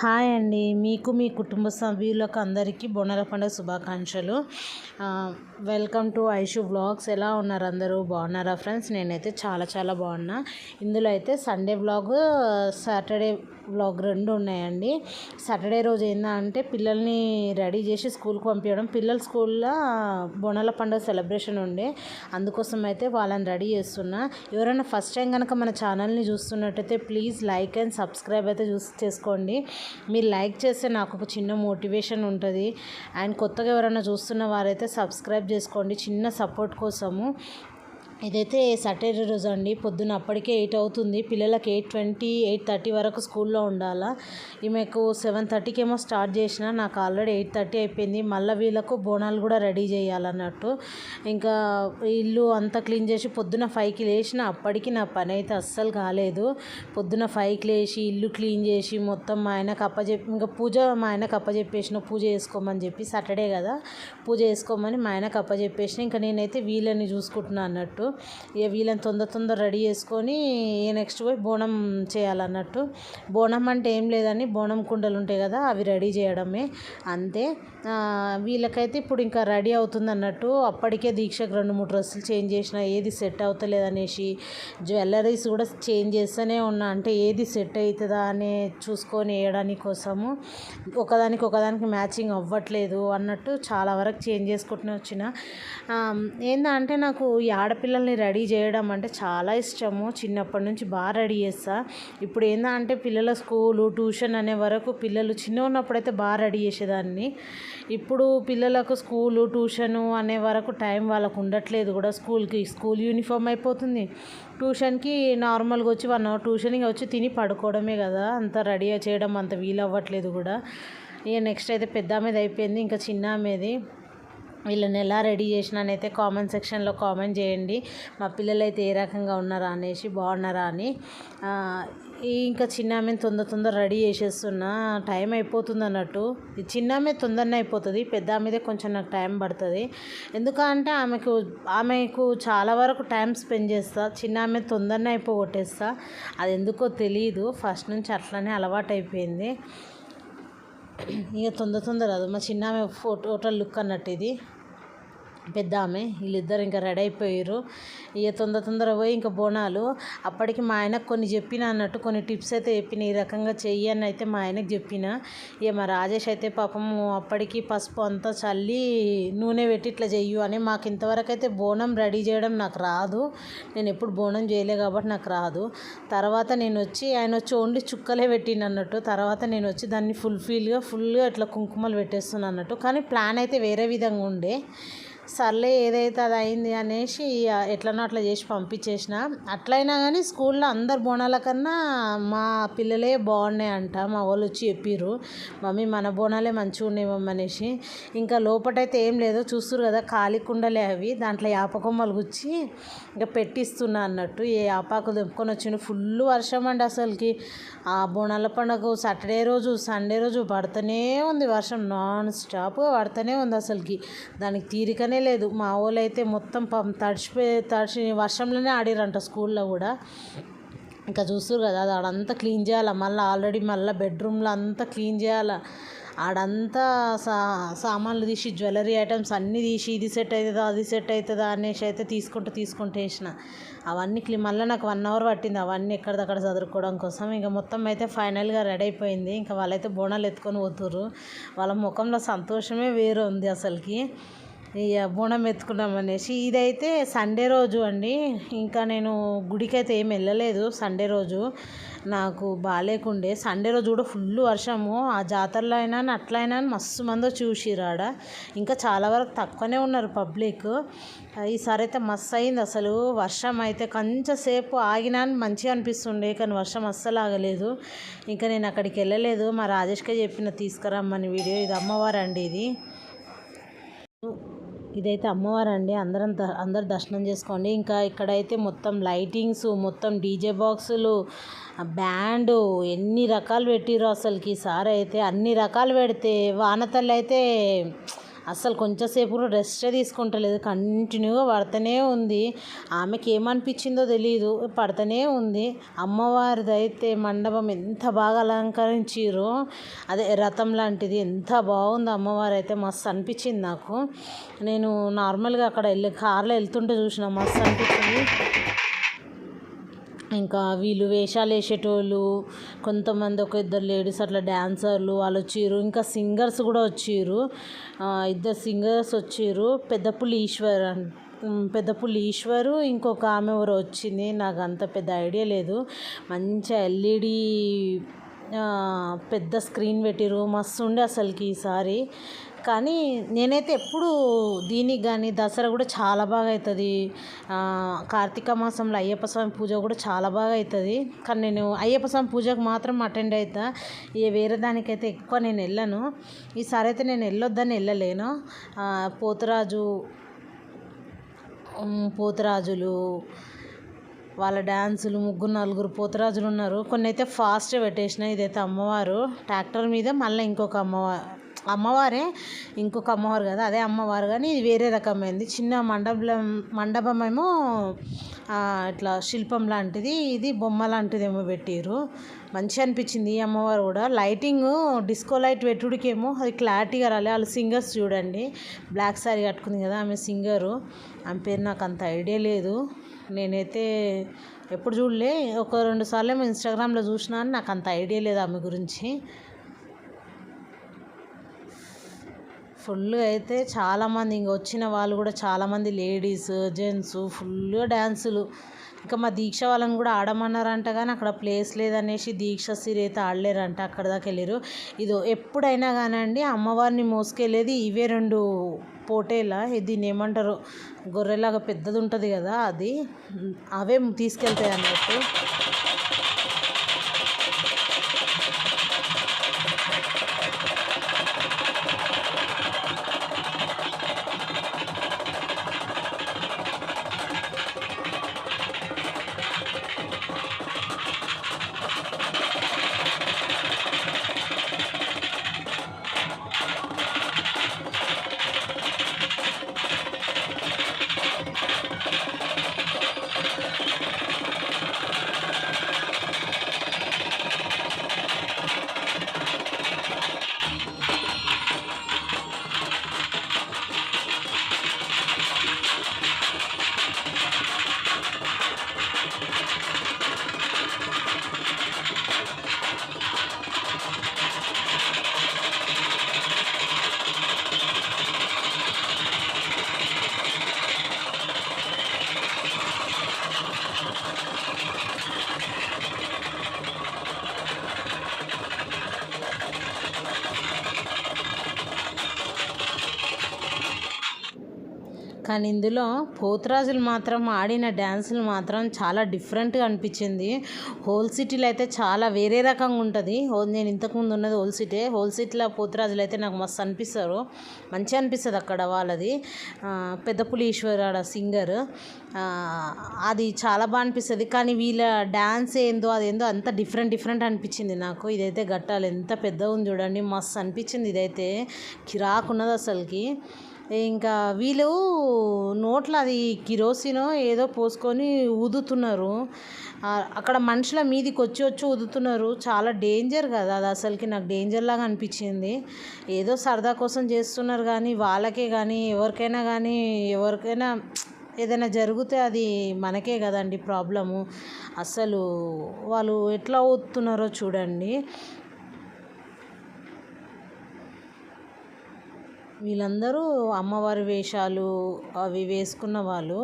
Hi అండి. మీకు మీ కుటుంబ సభ్యులకు అందరికీ బోనాల పండుగ శుభాకాంక్షలు. Welcome to Aishu vlogs. ఎలా ఉన్నారు అందరూ? బాగున్నారా ఫ్రెండ్స్? నేనైతే చాలా చాలా బాగున్నా. ఇందులో అయితే సండే వ్లాగ్ సాటర్డే వ్లాగ్ రెండు ఉన్నాయండి. సాటర్డే రోజు ఏందా అంటే పిల్లల్ని రెడీ చేసి స్కూల్కి పంపించడం పిల్లల స్కూల్లో బోనాల పండుగ సెలబ్రేషన్ ఉండే. అందుకోసం అయితే వాళ్ళని రెడీ చేస్తున్నా. ఎవరైనా ఫస్ట్ టైం కనుక మన ఛానల్ని చూస్తున్నట్టయితే ప్లీజ్ లైక్ అండ్ సబ్స్క్రైబ్ అయితే చూస్ చేసుకోండి. మీరు లైక్ చేస్తే నాకు ఒక చిన్న మోటివేషన్ ఉంటుంది. అండ్ కొత్తగా ఎవరైనా చూస్తున్న వారైతే సబ్స్క్రైబ్ చేసుకోండి. చిన్న సపోర్ట్ కోసము. ఇదైతే సాటర్డే రోజు అండి. పొద్దున్న అప్పటికే ఎయిట్ అవుతుంది. పిల్లలకి ఎయిట్ ట్వంటీ ఎయిట్ థర్టీ వరకు స్కూల్లో ఉండాలా. ఈమెకు సెవెన్ థర్టీకి ఏమో స్టార్ట్ చేసిన నాకు ఆల్రెడీ ఎయిట్ థర్టీ అయిపోయింది. మళ్ళీ వీళ్ళకు బోనాలు కూడా రెడీ చేయాలన్నట్టు. ఇంకా ఇల్లు అంతా క్లీన్ చేసి పొద్దున ఫైవ్కి లేచిన అప్పటికి నా పని అయితే అస్సలు కాలేదు. పొద్దున ఫైవ్కి లేచి ఇల్లు క్లీన్ చేసి మొత్తం మా ఆయనకు అప్పచెప్పి ఇంకా పూజ మా ఆయనకు అప్పచెప్పేసిన పూజ చేసుకోమని చెప్పి సాటర్డే కదా పూజ చేసుకోమని మా ఆయనకు అప్పచెప్పేసిన ఇంకా నేనైతే వీళ్ళని చూసుకుంటున్నా అన్నట్టు. ఇక వీళ్ళని తొందర తొందర రెడీ చేసుకొని నెక్స్ట్ పోయి బోనం చేయాలన్నట్టు. బోనం అంటే ఏం లేదని బోనం కుండలు ఉంటాయి కదా అవి రెడీ చేయడమే. అంతే. వీళ్ళకైతే ఇప్పుడు ఇంకా రెడీ అవుతుంది అన్నట్టు అప్పటికే దీక్షకు రెండు మూడు డ్రెస్సులు చేంజ్ చేసిన ఏది సెట్ అవుతలేదు అనేసి జ్యువెలరీస్ కూడా చేంజ్ చేస్తూనే ఉన్నా. అంటే ఏది సెట్ అవుతుందా అని చూసుకొని వేయడానికి కోసము ఒకదానికి ఒకదానికి మ్యాచింగ్ అవ్వట్లేదు అన్నట్టు చాలా వరకు చేంజ్ చేసుకుంటూనే వచ్చిన. ఏంటంటే నాకు ఈ ఆడపిల్లల్ని రెడీ చేయడం అంటే చాలా ఇష్టము. చిన్నప్పటి నుంచి బాగా రెడీ చేస్తా. ఇప్పుడు ఏంటంటే పిల్లల స్కూలు ట్యూషన్ అనే వరకు పిల్లలు చిన్న ఉన్నప్పుడైతే బాగా రెడీ చేసేదాన్ని. ఇప్పుడు పిల్లలకు స్కూలు ట్యూషను అనే వరకు టైం వాళ్ళకు ఉండట్లేదు కూడా. స్కూల్కి స్కూల్ యూనిఫామ్ అయిపోతుంది. ట్యూషన్కి నార్మల్గా వచ్చి వన్ అవర్ ట్యూషన్కి వచ్చి తిని పడుకోవడమే కదా. అంత రెడీ చేయడం అంత వీలు అవ్వట్లేదు కూడా. ఇక నెక్స్ట్ అయితే పెద్ద ఆమెది అయిపోయింది. ఇంకా చిన్న మీది వీళ్ళని ఎలా రెడీ చేసినానైతే కామెంట్ సెక్షన్లో కామెంట్ చేయండి. మా పిల్లలు అయితే ఏ రకంగా ఉన్నారా అనేసి బాగున్నారా అని. ఇంకా చిన్న ఆమె తొందర తొందర రెడీ చేసేస్తున్నా. టైం అయిపోతుంది అన్నట్టు. చిన్న ఆమె తొందరనే అయిపోతుంది. పెద్ద ఆమెదే కొంచెం నాకు టైం పడుతుంది. ఎందుకంటే ఆమెకు ఆమెకు చాలా వరకు టైం స్పెండ్ చేస్తా. చిన్న ఆమె తొందరనే అయిపోగొట్టేస్తా. అది ఎందుకో తెలియదు ఫస్ట్ నుంచి అట్లనే అలవాటు అయిపోయింది ఇక తొందర తొందర అది మా చిన్న ఆమె ఫోటో టోటల్ లుక్ అన్నట్టు ఇది. పెద్ద ఆమె. వీళ్ళిద్దరు ఇంకా రెడీ అయిపోయారు. ఇక తొందర తొందర పోయి ఇంకా బోనాలు. అప్పటికి మా ఆయనకు కొన్ని చెప్పిన అన్నట్టు కొన్ని టిప్స్ అయితే చెప్పిన. ఈ రకంగా చెయ్యి అని అయితే మా ఆయనకు చెప్పిన. ఇక మా రాజేష్ అయితే పాపం అప్పటికి పసుపు అంతా చల్లి నూనె పెట్టి ఇట్లా చెయ్యు అని మాకు ఇంతవరకు అయితే బోనం రెడీ చేయడం నాకు రాదు. నేను ఎప్పుడు బోనం చేయలే కాబట్టి నాకు రాదు. తర్వాత నేను వచ్చి ఆయన వచ్చి ఓన్లీ చుక్కలే పెట్టిన అన్నట్టు. తర్వాత నేను వచ్చి దాన్ని ఫుల్ఫిల్గా ఫుల్గా ఇట్లా కుంకుమలు పెట్టేస్తున్నాను అన్నట్టు. కానీ ప్లాన్ అయితే వేరే విధంగా ఉండే. సర్లే ఏదైతే అది అయింది అనేసి ఎట్లనో అట్లా చేసి పంపించేసిన. అట్లయినా కానీ స్కూల్లో అందరు బోనాల కన్నా మా పిల్లలే బాగున్నాయి అంట మా వాళ్ళు వచ్చి చెప్పిర్రు. మమ్మీ మన బోనాలే మంచిగా ఉన్నాయి మమ్మీ అనేసి. ఇంకా లోపటైతే ఏం లేదు చూస్తురు కదా ఖాళీ కుండలే అవి. దాంట్లో యాపకొమ్మలు గుచ్చి ఇంకా పెట్టిస్తున్నా అన్నట్టు. ఏ యాపాకు తెంపుకొని వచ్చిండు. ఫుల్ వర్షం అండి అసలుకి. ఆ బోనాల పండుగ సాటర్డే రోజు సండే రోజు పడుతూనే ఉంది వర్షం. నాన్ స్టాప్గా పడుతూనే ఉంది అసలుకి. దానికి తీరికనే లేదు. మా వాళ్ళు అయితే మొత్తం పం తడిచిపోయి తడిచి వర్షంలోనే ఆడిరంట స్కూల్లో కూడా. ఇంకా చూస్తారు కదా అది ఆడంతా క్లీన్ చేయాలి? మళ్ళీ ఆల్రెడీ మళ్ళీ బెడ్రూమ్లో అంతా క్లీన్ చేయాలి? ఆడంతా సా సామాన్లు తీసి జ్యువెలరీ ఐటమ్స్ అన్నీ తీసి ఇది సెట్ అవుతుందా అది సెట్ అవుతుందా అనేసి అయితే తీసుకుంటూ తీసుకుంటూ వేసిన. అవన్నీ క్లీ మళ్ళీ నాకు వన్ అవర్ పట్టింది అవన్నీ ఎక్కడిదక్కడ చదువుకోవడం కోసం. ఇంకా మొత్తం అయితే ఫైనల్గా రెడీ అయిపోయింది. ఇంకా వాళ్ళైతే బోనాలు ఎత్తుకొని పోతుర్రు. వాళ్ళ ముఖంలో సంతోషమే వేరు ఉంది అసలుకి. ఇక బోనం ఎత్తుకున్నాం అనేసి. ఇదైతే సండే రోజు అండి. ఇంకా నేను గుడికి అయితే ఏం వెళ్ళలేదు సండే రోజు. నాకు బాగాలేకుండే సండే రోజు కూడా ఫుల్ వర్షము. ఆ జాతరలో అయినా అట్లయినా మస్తు మందో చూసిరాడ ఆడ. ఇంకా చాలా వరకు తక్కువనే ఉన్నారు పబ్లిక్. ఈసారి అయితే మస్తు అయింది అసలు. వర్షం అయితే కొంచెంసేపు ఆగినా అని మంచిగా అనిపిస్తుండే కానీ వర్షం అస్సలు ఆగలేదు. ఇంకా నేను అక్కడికి వెళ్ళలేదు. మా రాజేష్కే చెప్పిన తీసుకురమ్మని వీడియో. ఇది అమ్మవారు అండి ఇది. ఇదైతే అమ్మవారు అండి అందరం ద- అందరు దర్శనం చేసుకోండి. ఇంకా ఇక్కడైతే మొత్తం లైటింగ్స్ మొత్తం డీజే బాక్సులు బ్యాండ్ ఎన్ని రకాలు పెట్టిర్రు అసలుకి సార్ అయితే అన్ని రకాలు పెడితే వానతల్లి అయితే అసలు కొంచెంసేపు కూడా రెస్టే తీసుకుంటలేదు. కంటిన్యూగా పడుతూనే ఉంది. ఆమెకి ఏమనిపించిందో తెలియదు పడుతూనే ఉంది. అమ్మవారిది అయితే మండపం ఎంత బాగా అలంకరించారు అదే రథం లాంటిది ఎంత బాగుంది అమ్మవారు అయితే మస్తు అనిపించింది నాకు. నేను నార్మల్గా అక్కడ వెళ్ళి కార్లో వెళ్తుంటే చూసిన మస్తు అనిపించింది. ఇంకా వీళ్ళు వేషాలు వేసేటోళ్ళు కొంతమంది ఒక ఇద్దరు లేడీస్ అట్లా డ్యాన్సర్లు వాళ్ళు వచ్చిర్రు ఇంకా సింగర్స్ కూడా వచ్చిర్రు ఇద్దరు సింగర్స్ వచ్చిర్రు పెద్దపుల్లి ఈశ్వర్ పెద్దపుల్లి ఈశ్వరు ఇంకొక ఆమె ఎవరు వచ్చింది. నాకు అంత పెద్ద ఐడియా లేదు. మంచిగా ఎల్ఈడి పెద్ద స్క్రీన్ పెట్టిర్రు మస్తు ఉండే అసలుకి ఈసారి కానీ నేనైతే ఎప్పుడు దీనికి కానీ దసరా కూడా చాలా బాగా అవుతుంది కార్తీక మాసంలో అయ్యప్ప స్వామి పూజ కూడా చాలా బాగా అవుతుంది కానీ నేను అయ్యప్ప స్వామి పూజకు మాత్రం అటెండ్ అవుతా ఏ వేరే దానికైతే ఎక్కువ నేను వెళ్ళను. ఈసారి అయితే నేను వెళ్ళొద్దని వెళ్ళలేను. పోతురాజు పోతురాజులు వాళ్ళ డ్యాన్సులు ముగ్గురు నలుగురు పోతురాజులు ఉన్నారు. కొన్ని అయితే ఫాస్ట్ పెట్టేసిన ఇదైతే అమ్మవారు. ట్రాక్టర్ మీద మళ్ళీ ఇంకొక అమ్మవారు అమ్మవారే ఇంకొక అమ్మవారు కదా అదే అమ్మవారు కానీ ఇది వేరే రకమైనది చిన్న మండపం మండపం ఏమో ఇట్లా శిల్పం లాంటిది ఇది బొమ్మ లాంటిది ఏమో పెట్టిర్రు. మంచిగా అనిపించింది ఈ అమ్మవారు కూడా. లైటింగ్ డిస్కో లైట్ పెట్టుడికేమో అది క్లారిటీగా రాలే. వాళ్ళు సింగర్స్ చూడండి. బ్లాక్ శారీ కట్టుకుంది కదా ఆమె సింగరు ఆమె పేరు నాకు అంత ఐడియా లేదు. నేనైతే ఎప్పుడు చూడలే. ఒక రెండు సార్లు ఏమో ఇన్స్టాగ్రామ్లో చూసినా అని నాకు అంత ఐడియా లేదు ఆమె గురించి. ఫుల్గా అయితే చాలామంది ఇంక వచ్చిన వాళ్ళు కూడా చాలామంది లేడీస్ జెంట్స్ ఫుల్గా డ్యాన్సులు ఇంకా మా దీక్ష వాళ్ళని కూడా ఆడమన్నారంట కానీ అక్కడ ప్లేస్ లేదనేసి దీక్ష సిరేత ఆడలేరంట. అక్కడ దాకా వెళ్ళారు ఇది ఎప్పుడైనా కానండి అమ్మవారిని మోసుకెళ్ళేది ఇవే రెండు పోటేలా దీన్ని ఏమంటారు? గొర్రెలాగా పెద్దది ఉంటుంది కదా అది. అవే తీసుకెళ్తాయి అన్నట్టు. కానీ ఇందులో పోతురాజులు మాత్రం ఆడిన డ్యాన్సులు మాత్రం చాలా డిఫరెంట్గా అనిపించింది. హోల్ సిటీలో అయితే చాలా వేరే రకంగా ఉంటుంది. నేను ఇంతకుముందు ఉన్నది హోల్ సిటీ. హోల్ సిటీలో పోతురాజులు అయితే నాకు మస్తు అనిపిస్తారు. మంచిగా అనిపిస్తుంది అక్కడ వాళ్ళది. పెద్ద పులీశ్వర్ ఆడ సింగర్ అది చాలా బాగా అనిపిస్తుంది. కానీ వీళ్ళ డ్యాన్స్ ఏందో అదేందో అంత డిఫరెంట్ డిఫరెంట్ అనిపించింది నాకు. ఇదైతే గట్టాలు ఎంత పెద్దగా ఉంది చూడండి. మస్తు అనిపించింది ఇదైతే. కిరాకున్నది అసలుకి. ఇంకా వీళ్ళు నోట్లో అది కిరోసినో ఏదో పోసుకొని ఊదుతున్నారు. అక్కడ మనుషుల మీదికి వచ్చి వచ్చి ఊదుతున్నారు. చాలా డేంజర్ కదా అది అసలుకి. నాకు డేంజర్ లాగా అనిపించింది. ఏదో సరదా కోసం చేస్తున్నారు కానీ వాళ్ళకే కానీ ఎవరికైనా కానీ ఎవరికైనా ఏదైనా జరిగితే అది మనకే కదండి ప్రాబ్లము. అసలు వాళ్ళు ఎట్లా ఊదుతున్నారో చూడండి. వీళ్ళందరూ అమ్మవారి వేషాలు అవి వేసుకున్న వాళ్ళు.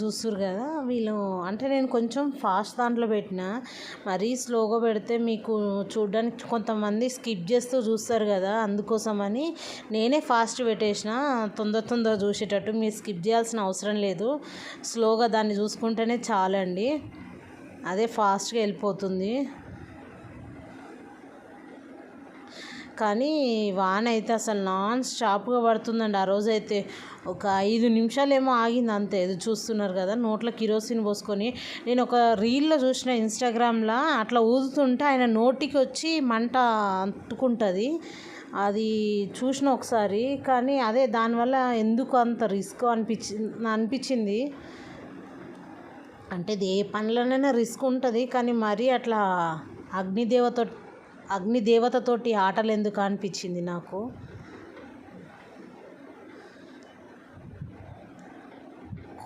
చూస్తారు కదా వీళ్ళు అంటే నేను కొంచెం ఫాస్ట్ దాంట్లో పెట్టిన మరీ స్లోగా పెడితే మీకు చూడడానికి కొంతమంది స్కిప్ చేస్తూ చూస్తారు కదా అందుకోసమని నేనే ఫాస్ట్ పెట్టేసిన తొందర తొందర చూసేటట్టు మీరు స్కిప్ చేయాల్సిన అవసరం లేదు. స్లోగా దాన్ని చూసుకుంటేనే చాలండి. అదే ఫాస్ట్గా వెళ్ళిపోతుంది. కానీ వాన అయితే అసలు నాన్ స్టాప్గా పడుతుందండి. ఆ రోజైతే ఒక ఐదు నిమిషాలేమో ఆగింది అంతే. ఇది చూస్తున్నారు కదా నోట్లో కిరోసిన్ పోసుకొని. నేను ఒక రీల్లో చూసిన ఇన్స్టాగ్రామ్లో అట్లా ఊదుతుంటే ఆయన నోటికి వచ్చి మంట అంటుకుంటుంది. అది చూసిన ఒకసారి కానీ అదే దానివల్ల ఎందుకు అంత రిస్క్ అనిపించి అనిపించింది అంటే ఏ పనులనైనా రిస్క్ ఉంటుంది కానీ మరీ అట్లా అగ్నిదేవత అగ్నిదేవతతోటి ఆటలు ఎందుకు అనిపించింది నాకు?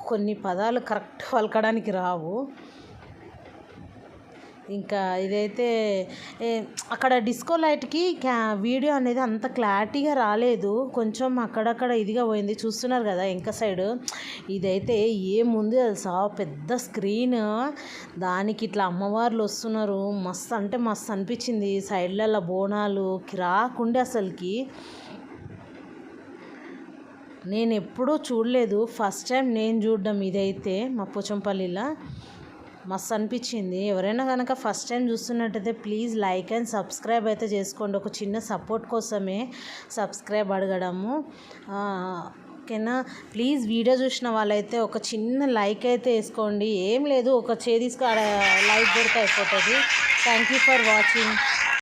కొన్ని పదాలు కరెక్ట్ పలకడానికి రావు. ఇంకా ఇదైతే అక్కడ డిస్కో లైట్కి క్యా వీడియో అనేది అంత క్లారిటీగా రాలేదు. కొంచెం అక్కడక్కడ ఇదిగా పోయింది. చూస్తున్నారు కదా ఇంకా సైడ్. ఇదైతే ఏముంది తెలుసా? పెద్ద స్క్రీన్. దానికి ఇట్లా అమ్మవార్లు వస్తున్నారు. మస్తు అంటే మస్తు అనిపించింది. సైడ్లలో బోనాలు రాకుండే అసలుకి. నేను ఎప్పుడూ చూడలేదు. ఫస్ట్ టైం నేను చూడడం ఇదైతే మా పోచంపల్లిలో. మస్తు అనిపించింది ఎవరైనా కనుక ఫస్ట్ టైం చూస్తున్నట్టయితే ప్లీజ్ లైక్ అండ్ సబ్స్క్రైబ్ అయితే చేసుకోండి. ఒక చిన్న సపోర్ట్ కోసమే సబ్స్క్రైబ్ అడగడము. ఓకేనా? ప్లీజ్ వీడియో చూసిన వాళ్ళైతే ఒక చిన్న లైక్ అయితే వేసుకోండి. ఏం లేదు ఒక చేదీసుకు ఆడ లైక్ కొడితే అయిపోతుంది. Thank you for watching.